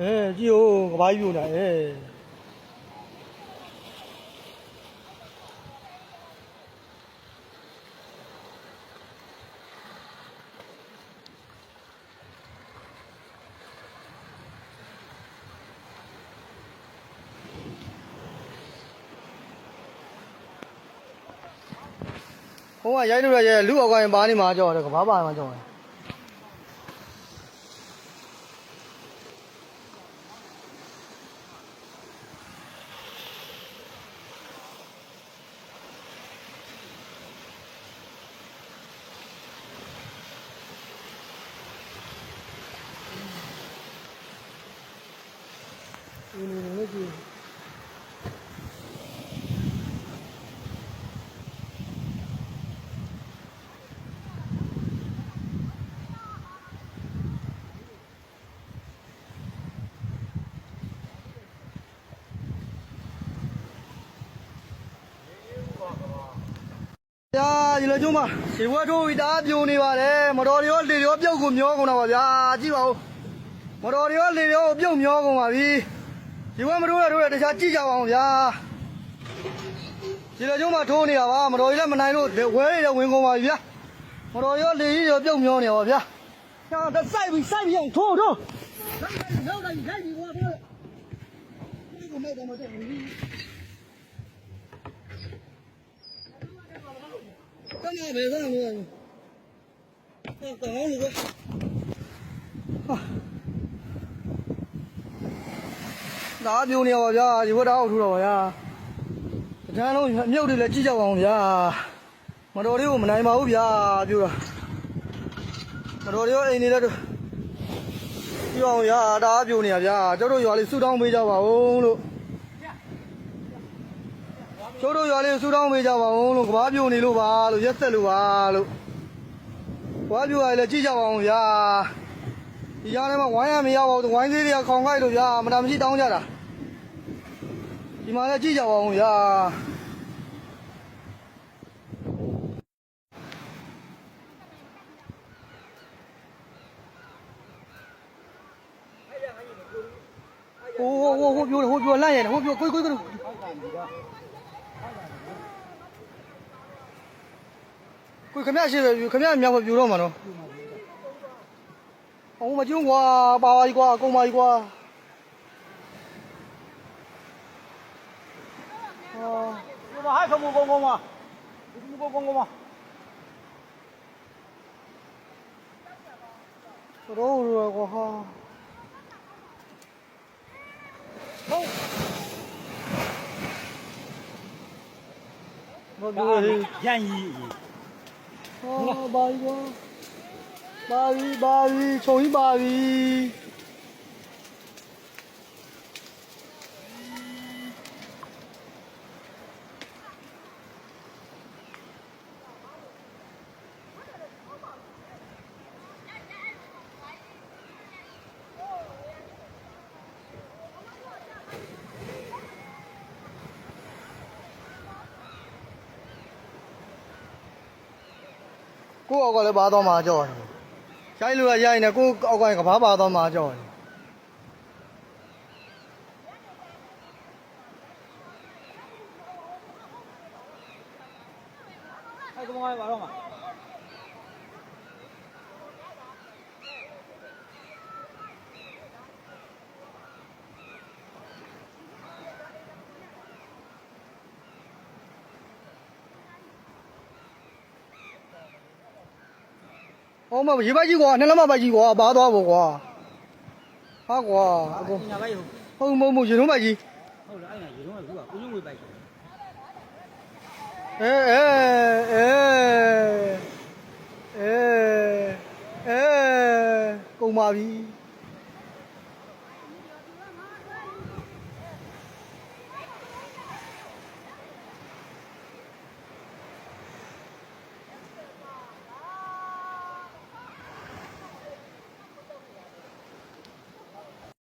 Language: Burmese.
အဲကြည့်ဦးကဘာကြီးပြိုနေအဲဟိုကရိုက်လို့ရရဲ့လူအောက်ကိုင်းပါနေမှာကြောက်တယ်ကဘာပါမှာကြောက်တယ် ဒီလိုမျိုးကြည့်ဗျာဒီလိုကျုံးမရေဘွက်ထိုးပြီးတအားပြိုနေပါတယ်မတော်တွေရောလေတွေရောပြုတ်ကိုမျောကုန်တာပါဗျာကြည့်ပါဦးမတော်တွေရောလေတွေရောပြုတ်မျောကုန်ပါပြီ ရေဘွက်မထိုးရထိုးရတခြားကြည့်ကြပါအောင်ဗျာဒီလိုကျုံးမထိုးနေတာပါမတော်ကြီးလည်းမနိုင်လို့ဝဲတွေလည်းဝင်ကုန်ပါပြီဗျာမတော်ရောလေကြီးရောပြုတ်မျောနေပါဗျာကျောင်းတက်ဆိုင်ပြီးဆိုင်ပြီးအောင်ထိုးထိုးနောက်လိုက်လိုက်ပြီးဟောထိုးဒီကိုမဲ့တယ်မတဲ့ဘူး 干嘛没上路？啊，等我你个。啊， 哪ပြုံနေပါဗျာဒီဘက်တော့အောက်ထူတော့ပါဗျာတန်းလုံးမြုပ်တွေလည်းကြည့်ကြပါအောင်ဗျာမတော်လေးကိုမနိုင်ပါဘူးဗျာပြောတာမတော်လေးရောအိမ်နေလည်းပြောအောင်ဗျာဒါအပြုံနေရဗျာကျတို့ရွာလေးဆူတောင်းပေးကြပါဦးလို့ကျိုးတို့ရွာလေးဆူတောင်းပေးကြပါဦးလို့ကဘာပြိုနေလို့ပါလို့ရက်သက်လို့ပါလို့ကဘာပြိုရလည်းကြည့်ကြပါဦးဗျာဒီကြားထဲမှာဝိုင်းရမရပါဘူးဝိုင်းသေးတွေကခေါင်ခိုက်လို့ဗျာမတာမရှိတောင်းကြတာ ဒီမှာလည်းကြည့်ကြပါဦးဗျာဟိုဟိုဟိုဟိုပြောဟိုပြောလိုက်ရတယ်ဟိုပြောကိုကိုကိုကိုခမရရှိတယ်ခမရမြောက်ပြူတော့မှာနော်အောင်မကျုံကွာပါပါကြီးကွာအကုန်ပါကြီးကွာ 2005 à? 2005 à? Đâu rồi của họ không. Mọi người dành gì ba ba ba ba ba ba ba ba ba ကိုအောက်ကလည်းပါသွားမှာကြောက်တယ်ရိုက်လို့ကရိုက်နေကိုအောက်ကကဘာပါသွားမှာကြောက်တယ်အဲ့ကမောရပါတော့မှာ ဟောမရေဘက်ကြီးကွာနှလုံးမဘက်ကြီးကွာပါသွားပေါ့ကွာဟာကွာအကုန်ညာဘက်ဟုတ်ဟုတ်မဟုတ်မဟုတ်ရေလုံးဘက်ကြီးဟုတ်လားအဲ့ဒါရေလုံးဘက်ကွာကိုလုံးဝေးဘက်ကြီးအဲအဲအဲအဲအဲကုန်ပါပြီ